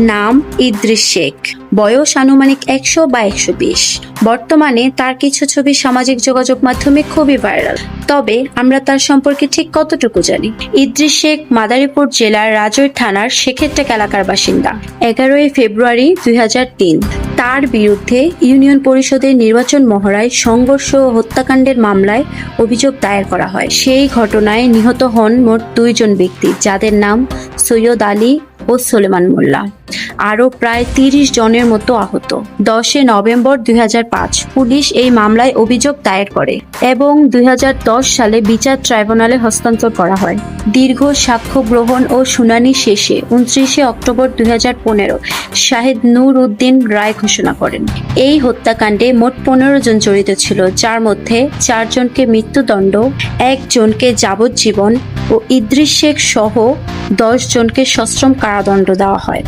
নাম ইদ্রিস শেখ। বয়স আনুমানিক একশো বা একশো বিশ। বর্তমানে তার কিছু ছবি সামাজিক যোগাযোগ মাধ্যমে খুবই ভাইরাল। তবে আমরা তার সম্পর্কে ঠিক কতটুকু জানি? ইদ্রিস শেখ মাদারীপুর জেলার রাজৈর থানার শেখেরটেক এলাকার বাসিন্দা। এগারোই ফেব্রুয়ারি দুই হাজার তিন। তার বিরুদ্ধে ইউনিয়ন পরিষদের নির্বাচন মহড়ায় সংঘর্ষ ও হত্যাকাণ্ডের মামলায় অভিযোগ দায়ের করা হয়। সেই ঘটনায় নিহত হন মোট দুইজন ব্যক্তি, যাদের নাম সৈয়দ আলী ও সোলেমান মোল্লা। আরও প্রায় তিরিশ জনের মতো আহত। দশে নভেম্বর দুই হাজার পাঁচ পুলিশ এই মামলায় অভিযোগ দায়ের করে এবং দুই হাজার দশ সালে বিচার ট্রাইব্যুনালে হস্তান্তর করা হয়। দীর্ঘ সাক্ষ্য গ্রহণ ও শুনানি শেষে উনত্রিশে অক্টোবর দুই হাজার পনেরো শাহেদ নূর উদ্দিন রায় ঘোষণা করেন। এই হত্যাকাণ্ডে মোট পনেরো জন জড়িত ছিল, যার মধ্যে চারজনকে মৃত্যুদণ্ড, একজনকে যাবজ্জীবন ও ইদ্রিস শেখ সহ দশ জনকে সশ্রম কারাদণ্ড দেওয়া হয়।